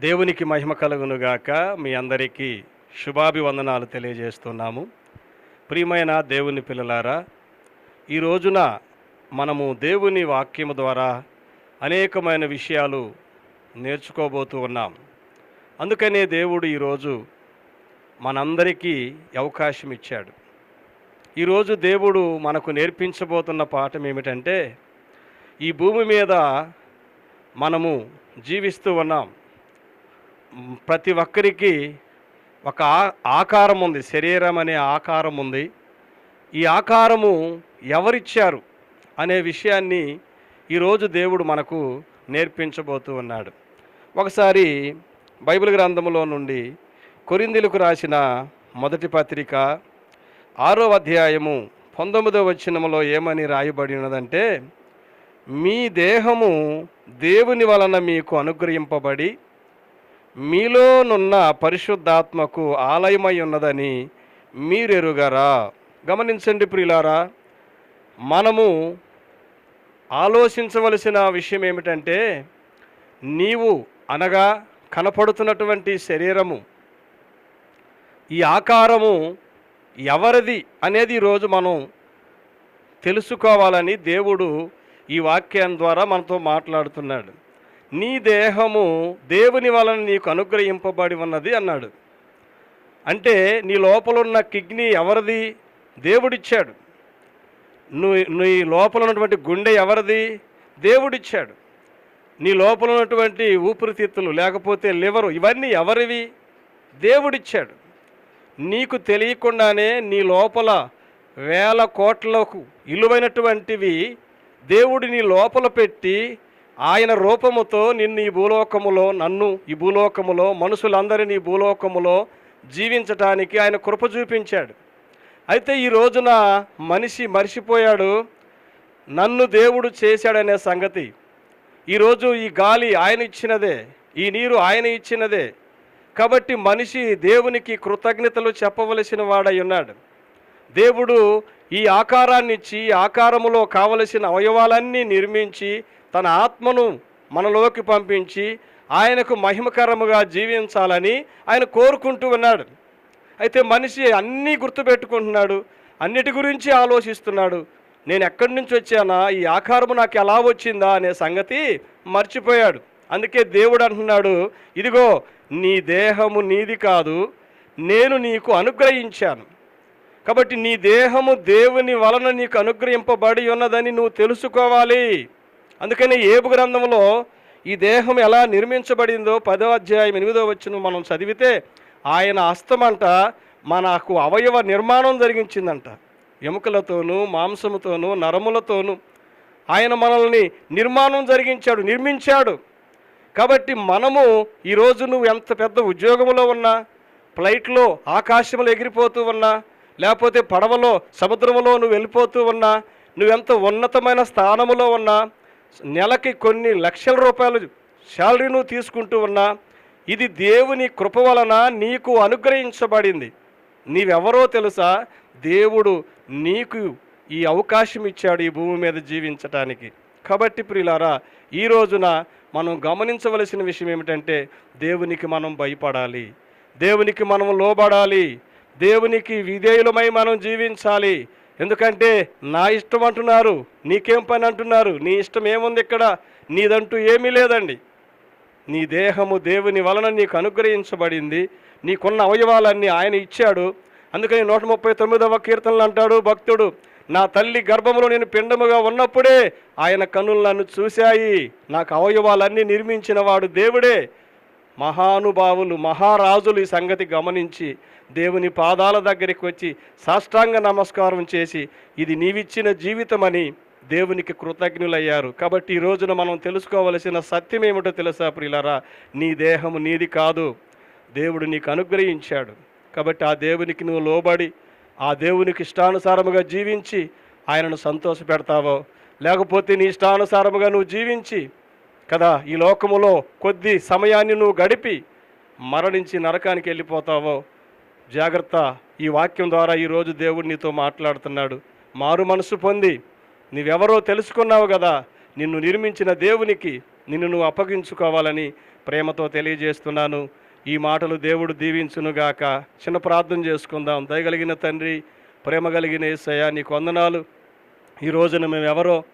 దేవునికి మహిమ కలుగునుగాక మీ అందరికీ శుభాభివందనాలు తెలియజేస్తున్నాము. ప్రియమైన దేవుని పిల్లలారా ఈ రోజున మనము దేవుని వాక్యము ద్వారా అనేకమైన విషయాలు నేర్చుకోబోతూ ఉన్నాం. అందుకనే దేవుడు ఈరోజు మనందరికీ అవకాశం ఇచ్చాడు. ఈరోజు దేవుడు మనకు నేర్పించబోతున్న పాఠం ఏమిటంటే ఈ భూమి మీద మనము జీవిస్తూ ఉన్నాం. ప్రతి ఒక్కరికి ఒక ఆ- ఆకారం ఉంది శరీరం అనే ఆకారం ఉంది ఈ ఆకారము ఎవరిచ్చారు అనే విషయాన్ని ఈరోజు దేవుడు మనకు నేర్పించబోతూ ఉన్నాడు. ఒకసారి బైబిల్ గ్రంథములో నుండి కొరిందిలకు రాసిన మొదటి పత్రిక ఆరో అధ్యాయము పంతొమ్మిదో వచ్చినములో ఏమని రాయబడినదంటే ఉన్నదంటే మీ దేహము దేవుని వలన మీకు అనుగ్రహింపబడి మీలోనున్న పరిశుద్ధాత్మకు ఆలయమై ఉన్నదని మీరెరుగరా? గమనించండి ప్రియులారా మనము ఆలోచించవలసిన విషయం ఏమిటంటే నీవు అనగా కనపడుతున్నటువంటి శరీరము ఈ ఆకారము ఎవరిది అనేది ఈరోజు మనం తెలుసుకోవాలని దేవుడు ఈ వాక్యం ద్వారా మనతో మాట్లాడుతున్నాడు. నీ దేహము దేవుని వలన నీకు అనుగ్రహింపబడి ఉన్నది అన్నాడు. అంటే నీ లోపల ఉన్న కిడ్నీ ఎవరిది? దేవుడిచ్చాడు. నువ్వు నీ లోపల ఉన్నటువంటి గుండె ఎవరిది? దేవుడిచ్చాడు. నీ లోపల ఉన్నటువంటి ఊపిరితిత్తులు లేకపోతే లివరు ఇవన్నీ ఎవరివి? దేవుడిచ్చాడు. నీకు తెలియకుండానే నీ లోపల వేల కోట్లకు ఇలువైనటువంటివి దేవుడు నీ లోపల పెట్టి ఆయన రూపముతో నిన్ను ఈ భూలోకములో నన్ను ఈ భూలోకములో మనుషులందరినీ ఈ భూలోకములో జీవించటానికి ఆయన కృప చూపించాడు. అయితే ఈ రోజున మనిషి మర్చిపోయాడు. నన్ను దేవుడు చేశాడనే సంగతి. ఈరోజు ఈ గాలి ఆయన ఇచ్చినదే ఈ నీరు ఆయన ఇచ్చినదే. కాబట్టి మనిషి దేవునికి కృతజ్ఞతలు చెప్పవలసిన వాడై ఉన్నాడు. దేవుడు ఈ ఆకారాన్ని ఇచ్చి ఈ ఆకారములో కావలసిన అవయవాలన్నీ నిర్మించి తన ఆత్మను మనలోకి పంపించి ఆయనకు మహిమకరముగా జీవించాలని ఆయన కోరుకుంటూ ఉన్నాడు. అయితే మనిషి అన్నీ గుర్తుపెట్టుకుంటున్నాడు అన్నిటి గురించి ఆలోచిస్తున్నాడు. నేను ఎక్కడి నుంచి వచ్చానా ఈ ఆకారము నాకు ఎలా వచ్చిందా అనే సంగతి మర్చిపోయాడు. అందుకే దేవుడు అంటున్నాడు ఇదిగో నీ దేహము నీది కాదు నేను నీకు అనుగ్రహించాను. కాబట్టి నీ దేహము దేవుని వలన నీకు అనుగ్రహింపబడి ఉన్నదని నువ్వు తెలుసుకోవాలి. అందుకని ఏబు గ్రంథంలో ఈ దేహం ఎలా నిర్మించబడిందో పదో అధ్యాయం ఎనిమిదో వచ్చిన మనం చదివితే ఆయన అస్తమంట మనకు అవయవ నిర్మాణం జరిగించిందంట. ఎముకలతోనూ మాంసముతోనూ నరములతోనూ. ఆయన మనల్ని నిర్మాణం జరిగించాడు నిర్మించాడు. కాబట్టి మనము ఈరోజు నువ్వు ఎంత పెద్ద ఉద్యోగంలో ఉన్నా ఫ్లైట్లో ఆకాశంలో ఎగిరిపోతూ ఉన్నా లేకపోతే పడవలో సముద్రంలో నువ్వు వెళ్ళిపోతూ ఉన్నా నువ్వెంత ఉన్నతమైన స్థానములో ఉన్నా నెలకి కొన్ని లక్షల రూపాయలు శాలరీను తీసుకుంటూ ఉన్నా ఇది దేవుని కృప వలన నీకు అనుగ్రహించబడింది. నీవెవరో తెలుసా? దేవుడు నీకు ఈ అవకాశం ఇచ్చాడు ఈ భూమి మీద జీవించటానికి. కాబట్టి ప్రియులారా ఈ రోజున మనం గమనించవలసిన విషయం ఏమిటంటే దేవునికి మనం భయపడాలి. దేవునికి మనం లోబడాలి. దేవునికి విధేయులమై మనం జీవించాలి. ఎందుకంటే నా ఇష్టం అంటున్నారు నీకేం పని అంటున్నారు నీ ఇష్టం ఏముంది ఇక్కడ? నీదంటూ ఏమీ లేదండి. నీ దేహము దేవుని వలన నీకు అనుగ్రహించబడింది నీకున్న అవయవాలన్నీ ఆయన ఇచ్చాడు. అందుకని నూట ముప్పై తొమ్మిదవ కీర్తనలు అంటాడు భక్తుడు నా తల్లి గర్భంలో నేను పిండముగా ఉన్నప్పుడే ఆయన కనులు నన్ను చూశాయి. నాకు అవయవాలన్నీ నిర్మించిన వాడు దేవుడే. మహానుభావులు మహారాజులు ఈ సంగతి గమనించి దేవుని పాదాల దగ్గరికి వచ్చి సాష్టాంగ నమస్కారం చేసి ఇది నీవిచ్చిన జీవితమని దేవునికి కృతజ్ఞులయ్యారు. కాబట్టి ఈ రోజున మనం తెలుసుకోవలసిన సత్యం ఏమిటో తెలుసా ప్రియులరా? నీ దేహము నీది కాదు. దేవుడు నీకు అనుగ్రహించాడు. కాబట్టి ఆ దేవునికి నువ్వు లోబడి ఆ దేవునికి ఇష్టానుసారముగా జీవించి ఆయనను సంతోషపెడతావో లేకపోతే నీ ఇష్టానుసారముగా నువ్వు జీవించి కదా ఈ లోకములో కొద్ది సమయాన్ని నువ్వు గడిపి మరణించి నరకానికి వెళ్ళిపోతావో. జాగ్రత్త ఈ వాక్యం ద్వారా ఈరోజు దేవుడు నీతో మాట్లాడుతున్నాడు. మారు మనసు పొంది నీవెవరో తెలుసుకున్నావు కదా నిన్ను నిర్మించిన దేవునికి నిన్ను నువ్వు అప్పగించుకోవాలని ప్రేమతో తెలియజేస్తున్నాను. ఈ మాటలు దేవుడు దీవించునుగాక. చిన్న ప్రార్థన చేసుకుందాం. దయగలిగిన తండ్రి ప్రేమ కలిగిన ఏసయ్యా నీకు వందనాలు. ఈ రోజున మేము ఎవరో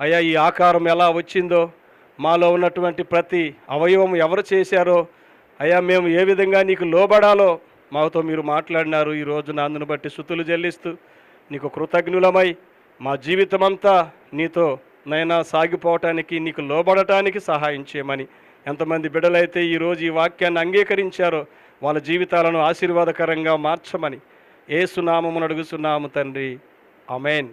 అయ్యా ఈ ఆకారం ఎలా వచ్చిందో మాలో ఉన్నటువంటి ప్రతి అవయవం ఎవరు చేశారో అయ్యా మేము ఏ విధంగా నీకు లోబడాలో మాతో మీరు మాట్లాడినారు. ఈ రోజున అందును బట్టి శుతులు చెల్లిస్తూ నీకు కృతజ్ఞులమై మా జీవితమంతా నీతో నైనా సాగిపోవటానికి నీకు లోబడటానికి సహాయం చేయమని ఎంతమంది బిడ్డలైతే ఈరోజు ఈ వాక్యాన్ని అంగీకరించారో వాళ్ళ జీవితాలను ఆశీర్వాదకరంగా మార్చమని ఏసునామమును అడుగుతున్నాము తండ్రి. అమేన్